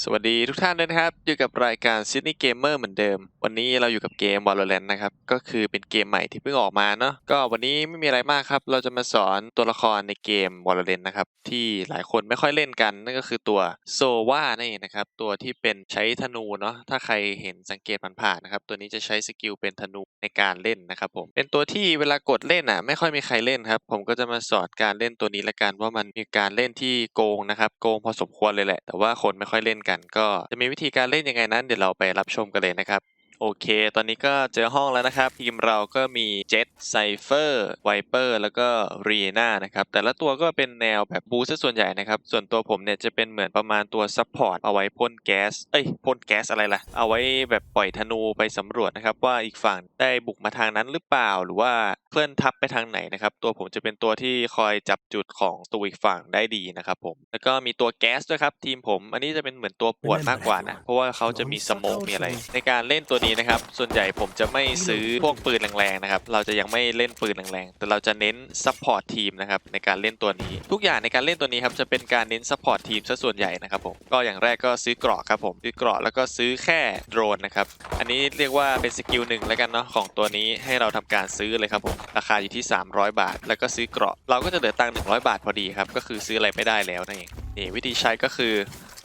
สวัสดีทุกท่านด้วยนะครับ อยู่กับรายการ Sydney Gamer เหมือนเดิม วันนี้เราอยู่กับเกม Valorant นะครับ ก็คือเป็นเกมใหม่ที่เพิ่งออกมาเนาะ ก็วันนี้ไม่มีอะไรมากครับ เราจะมาสอนตัวละครในเกม Valorant นะครับ ที่หลายคนไม่ค่อยเล่นกัน นั่นก็คือตัวโซวานั่นเองนะครับ ตัวที่เป็นใช้ธนูเนาะ ถ้าใครเห็นสังเกตผ่านๆนะครับ ตัวนี้จะใช้สกิลเป็นธนูในการเล่นนะครับผม เป็นตัวที่เวลากดเล่นอะ ไม่ค่อยมีใครเล่นครับ ผมก็จะมาสอนการเล่นตัวนี้ละกันว่ามันมีการเล่นที่โกงนะครับ โกงพอสมควรเลยแหละ แต่ว่าคนไม่ค่อยเล่นกัน ก็จะมีวิธีการเล่นยังไงนั้น เดี๋ยวเราไปรับชมกันเลยนะครับ โอเค ตอนนี้ก็เจอห้องแล้วนะครับ ทีมเราก็มีเจ็ตไซเฟอร์ไวเปอร์แล้วก็รีน่านะครับ แต่ละตัวก็เป็นแนวแบบบูซะส่วนใหญ่นะครับ ส่วนตัวผมเนี่ยจะเป็นเหมือนประมาณตัวซัพพอร์ตเอาไว้พ่นแก๊ส เอ้ยพ่นแก๊สอะไรล่ะ เอาไว้แบบปล่อยธนูไปสำรวจนะครับ ว่าอีกฝั่งได้บุกมาทางนั้นหรือเปล่าหรือว่าเคลื่อนทัพไปทางไหนนะครับ ตัวผมจะเป็นตัวที่คอยจับจุดของตัวอีกฝั่งได้ดีนะครับผม แล้วก็มีตัวแก๊สด้วยครับทีมผม อันนี้จะเป็นเหมือนตัวปวดมากกว่านะ เพราะว่าเขาจะมีสโมกมีอะไร ในการเล่นตัวนี้นะครับ ส่วนใหญ่ผมจะไม่ซื้อพวกปืนแรงๆนะครับ เราจะยังไม่เล่นปืนแรงๆ แต่เราจะเน้นซัพพอร์ตทีมนะครับในการเล่นตัวนี้ ทุกอย่างในการเล่นตัวนี้ครับจะเป็นการเน้นซัพพอร์ตทีมซะส่วนใหญ่นะครับผม ก็อย่างแรกก็ซื้อเกราะครับผม ซื้อเกราะแล้วก็ซื้อแค่โดรนนะครับ อันนี้เรียกว่าเป็นสกิลหนึ่งแล้วกันเนาะของตัวนี้ให้เราทำการซื้อเลยครับผม ราคาอยู่ที่ 300 บาท แล้วก็ซื้อเกราะ เราก็จะเหลือตังค์100 บาทพอดีครับ ก็คือซื้ออะไรไม่ได้แล้วนั่นเอง นี่วิธีใช้ก็คือ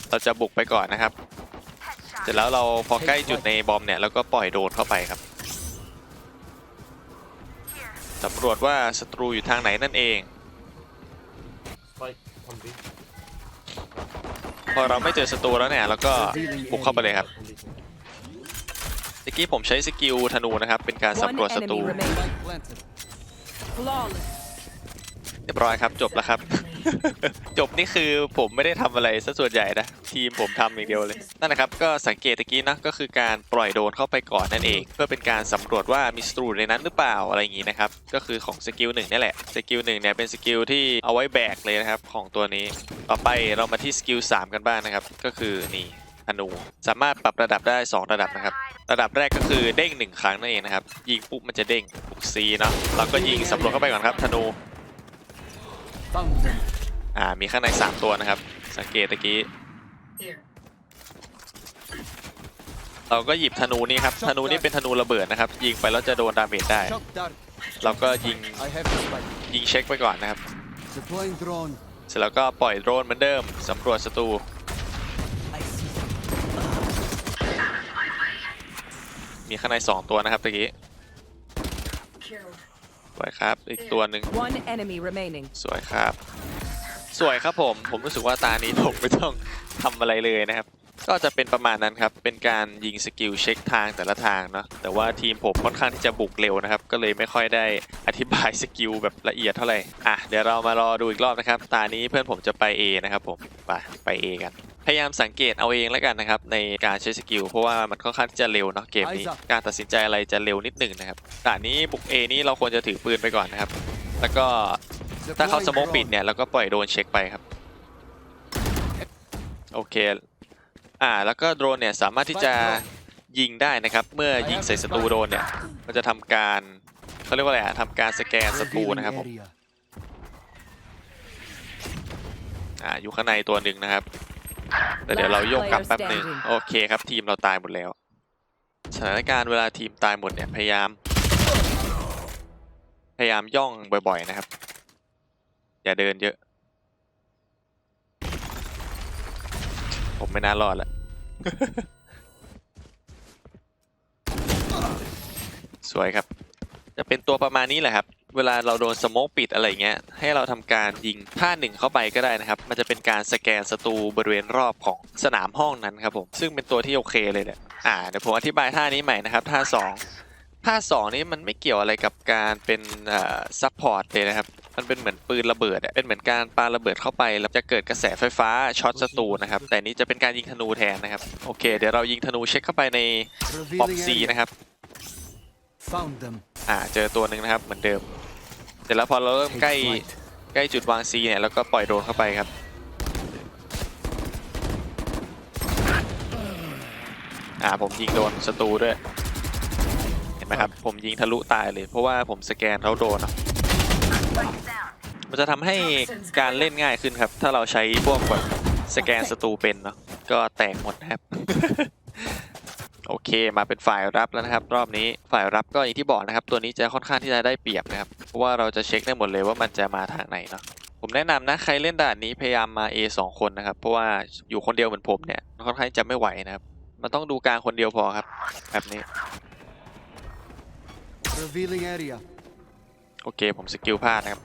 เราจะบุกไปก่อนนะครับเส ร็จแล้วเราพอใกล้จุดในบอมเนี่ยเราก็ปล่อยโดนเข้าไปครับสำรวจว่าศัตรูอยู่ทางไหนนั่นเอง พอเราไม่เจอศัตรูแล้วเนี่ยเราก็บุกเข้าไปเลยครับเมื่อกี้ผมใช้สกิลธนูนะครับ เป็นการสำรวจศัตรูเรียบร้อยครับจบแล้วครับ จบนี่คือผมไม่ได้ทำอะไรซะส่วนใหญ่นะ ทีมผมทำอย่างเดียวเลย นั่นนะครับ ก็สังเกตตะกี้นะก็คือการปล่อยโดนเข้าไปก่อนนั่นเอง เพื่อเป็นการสำรวจว่ามีศัตรูในนั้นหรือเปล่าอะไรอย่างนี้นะครับ ก็คือของสกิลหนึ่งนี่แหละสกิลหนึ่งเนี่ยเป็นสกิลที่เอาไว้แบกเลยนะครับของตัวนี้ ต่อไปเรามาที่สกิล3กันบ้างนะครับ ก็คือนี่ธนูสามารถปรับระดับได้ 2 ระดับนะครับ ระดับแรกก็คือเด้งหนึ่งครั้งนั่นเองนะครับ ยิงปุ๊บมันจะเด้งปุ๊บซีเนาะเราก็ยิงสำรวจเข้าไปก่อนครับธนู อ่ามีข้างใน 3 ตัวนะครับ สังเกตตะกี้ เราก็หยิบธนูนี่ครับ ธนูนี่เป็นธนูระเบิดนะครับ ยิงไปแล้วจะโดนดาเมจได้ Shock dart. เราก็ยิง I have the spike. ยิงเช็คไปก่อนนะครับ Deploying drone. เสร็จแล้วก็ปล่อยโดรนเหมือนเดิมสำรวจศัตรู I see. มีข้างใน 2 ตัวนะครับตะกี้สวยครับ อีกตัวหนึ่ง One enemy remaining. สวยครับ สวยครับผม ผมรู้สึกว่าตานี้ผมไม่ต้องทำอะไรเลยนะครับ ก็จะเป็นประมาณนั้นครับ เป็นการยิงสกิลเช็คทางแต่ละทางเนาะ แต่ว่าทีมผมค่อนข้างที่จะบุกเร็วนะครับ ก็เลยไม่ค่อยได้อธิบายสกิลแบบละเอียดเท่าไหร่ อะ เดี๋ยวเรามารอดูอีกรอบนะครับ ตานี้เพื่อนผมจะไป A นะครับผม ไปไป A กัน พยายามสังเกตเอาเองแล้วกันนะครับในการใช้สกิลเพราะว่ามันค่อนข้างที่จะเร็วเนาะเกมนี้ การตัดสินใจอะไรจะเร็วนิดหนึ่งนะครับด่านนี้บุก A นี้เราควรจะถือปืนไปก่อนนะครับ แล้วก็ ถ้าเขาสโมกปิดเนี่ยเราก็ปล่อยโดรนเช็คไปครับ โอเค อ่า แล้วก็โดรนเนี่ยสามารถที่จะยิงได้นะครับ เมื่อยิงใส่ศัตรูโดรนเนี่ย มันจะทำการเขาเรียกว่าอะไรอะทำการสแกนศัตรู Revealing นะครับผม area. อ่า อยู่ข้างในตัวหนึ่งนะครับ แต่เดี๋ยวเราโยกกลับแป๊บหนึ่งโอเคครับ ทีมเราตายหมดแล้ว สถานการณ์เวลาทีมตายหมดเนี่ย พยายาม พยายามย่องบ่อย ๆ นะครับ อย่าเดินเยอะ ผมไม่น่ารอดละ สวยครับ จะเป็นตัวประมาณนี้แหละครับ เวลาเราโดนสโมกปิดอะไรเงี้ย ให้เราทำการยิงท่าหนึ่งเข้าไปก็ได้นะครับ มันจะเป็นการสแกนศัตรูบริเวณรอบของสนามห้องนั้นครับผม ซึ่งเป็นตัวที่โอเคเลยแหละ อ่า เดี๋ยวผมอธิบายท่านี้ใหม่นะครับ ท่าสองท่าสองนี้มันไม่เกี่ยวอะไรกับการเป็นอ่าซัพพอร์ตเลยนะครับ มันเป็นเหมือนปืนระเบิดอะเป็นเหมือนการปาระเบิดเข้าไปแล้วจะเกิดกระแสไฟฟ้าช็อตศัตรูนะครับ แต่นี้จะเป็นการยิงธนูแทนนะครับ โอเค เดี๋ยวเรายิงธนูเช็คเข้าไปในบอม Revealing ซี area. นะครับ Found them. อ่า เจอตัวหนึ่งนะครับเหมือนเดิม เสร็จแล้วพอเราเริ่ม Take ใกล้ flight. ใกล้จุดวางซีเนี่ยเราก็ปล่อยโดรนเข้าไปครับ อ่า ผมยิงโดนศัตรูด้วย เห็นไหมครับ ผมยิงทะลุตายเลย เพราะว่าผมสแกนแล้วโดนเนอะมัน จะทำให้การเล่นง่ายขึ้นครับ ถ้าเราใช้พวกแบบสแกนศัตรูเป็นเนาะก็แตกหมดนะครับ โอเคมาเป็นฝ่ายรับแล้วนะครับ รอบนี้ฝ่ายรับก็อย่างที่บอกนะครับ ตัวนี้จะค่อนข้างที่จะได้เปรียบนะครับเพราะว่าเราจะเช็คได้หมดเลยว่ามันจะมาทางไหนเนาะผมแนะนำนะใครเล่นด่านนี้พยายามมา A สองคนนะครับ เพราะว่าอยู่คนเดียวเหมือนผมเนี่ยค่อนข้างจะไม่ไหวนะครับ มันต้องดูกลางคนเดียวพอครับ แบบนี้ Revealing area. โอเคผมสกิลพลาดนะครับ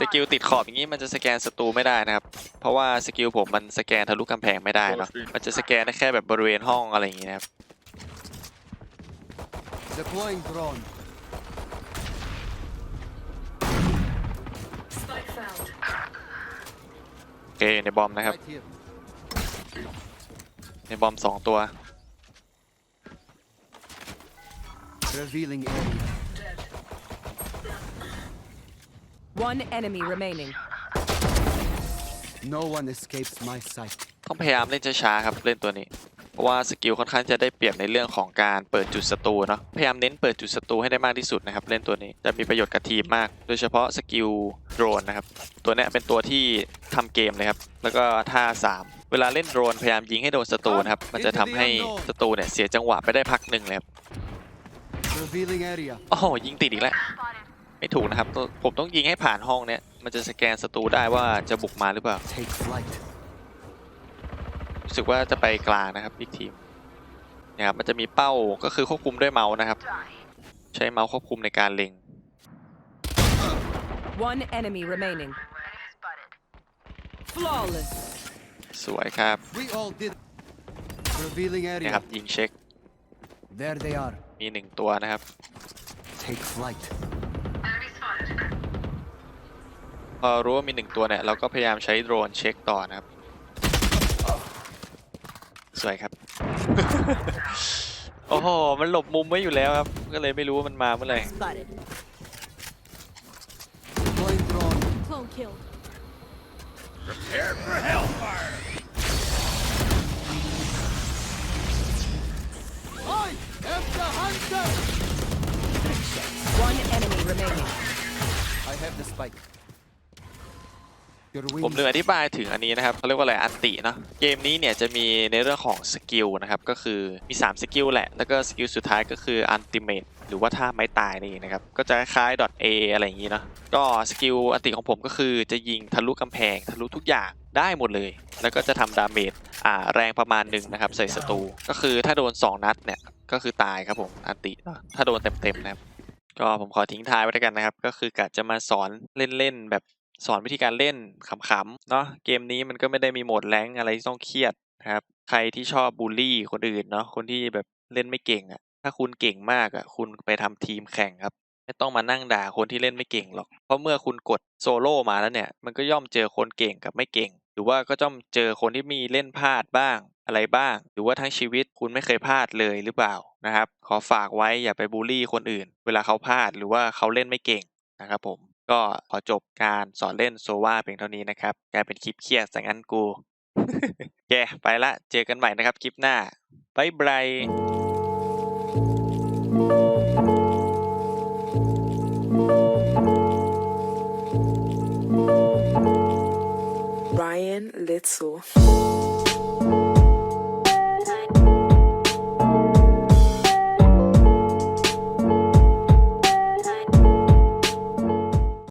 สกิลติดขอบอย่างนี้มันจะสแกนศัตรูไม่ได้นะครับ เพราะว่าสกิลผมมันสแกนทะลุกำแพงไม่ได้เนาะ มันจะสแกนได้แค่แบบบริเวณห้องอะไรอย่างงี้นะครับ Deploying drone. Spike found. โอเคในบอมนะครับ Right here. ในบอมสองตัว Revealing area. One enemy remaining. No one escapes my sight. ต้องพยายามเล่นช้าๆครับเล่นตัวนี้ เพราะว่าสกิลค่อนข้างจะได้เปรียบในเรื่องของการเปิดจุดศัตรูเนาะพยายามเน้นเปิดจุดศัตรูให้ได้มากที่สุดนะครับเล่นตัวนี้จะมีประโยชน์กับทีมมาก โดยเฉพาะสกิลโดรนนะครับตัวเนี้ยเป็นตัวที่ทำเกมเลยครับแล้วก็ท่าสามเวลาเล่นโดรนพยายามยิงให้โดนศัตรูนะครับมันจะทำให้ศัตรูเนี่ยเสียจังหวะไปได้พักหนึ่งเลยครับ Revealing area. โอ้โหยิงติดอีกแล้ว ไม่ถูกนะครับตัวผมต้องยิงให้ผ่านห้องเนี่ยมันจะสแกนศัตรูได้ว่าจะบุกมาหรือเปล่า Take flight. รู้สึกว่าจะไปกลางนะครับบิ๊กทีมเนี่ยครับมันจะมีเป้าก็คือควบคุมด้วยเมาส์นะครับ ใช้เมาส์ควบคุมในการเล็ง One enemy remaining. Flawless. สวยครับ We all did. Revealing เนี่ย area. ครับยิงเช็ค There they are. มีหนึ่งตัวนะครับ Take flight. พอรู้ว่ามีหนึ่งตัวเนี่ย เราก็พยายามใช้โดรนเช็คต่อนะครับ สวยครับ โอ้โห มันหลบมุมไว้อยู่แล้วครับ ก็เลยไม่รู้ว่ามันมาเมื่อไหร่ Spotted. Deploying drone. Clone killed. I ผมลืมอธิบายถึงอันนี้นะครับเขาเรียกว่าอะไรอันติเนาะเกมนี้เนี่ยจะมีในเรื่องของสกิลนะครับก็คือมี 3 สกิลแหละ แล้วก็สกิลสุดท้ายก็คืออันติเมตหรือว่าท่าไม้ตายนี่นะครับ ก็จะคล้ายๆ .a อะไรอย่างนี้เนาะก็สกิลอันติของผมก็คือจะยิงทะลุกำแพงทะลุทุกอย่างได้หมดเลย แล้วก็จะทำดาเมจอ่าแรงประมาณหนึ่งนะครับใส่ศัตรูก็คือถ้าโดน 2 นัดเนี่ยก็คือตายครับผมอันติถ้าโดนเต็มๆนะครับก็ผมขอทิ้งท้ายไว้ด้วยกันนะครับ ก็คือกะจะมาสอนเล่นๆแบบ สอนวิธีการเล่นขำๆเนาะเกมนี้มันก็ไม่ได้มีโหมดแรงอะไรที่ต้องเครียดนะครับ ใครที่ชอบบูลลี่คนอื่นเนาะคนที่แบบเล่นไม่เก่งอะ่ะ ถ้าคุณเก่งมากอะ่ะ คุณไปทำทีมแข่งครับไม่ต้องมานั่งด่าคนที่เล่นไม่เก่งหรอก เพราะเมื่อคุณกดโซโล่มาแล้วเนี่ย มันก็ย่อมเจอคนเก่งกับไม่เก่ง หรือว่าก็จ้อมเจอคนที่มีเล่นพลาดบ้างอะไรบ้าง หรือว่าทั้งชีวิตคุณไม่เคยพลาดเลยหรือเปล่านะครับ ขอฝากไว้อย่าไปบูลลี่คนอื่น เวลาเขาพลาดหรือว่าเขาเล่นไม่เก่งนะครับผม ก็ขอจบการสอนเล่นโซวาเพียงเท่านี้นะครับ กลายเป็นคลิปเครียดซะงั้นกูแกไปละ เจอกันใหม่นะครับคลิปหน้าบายบาย Ryan Little.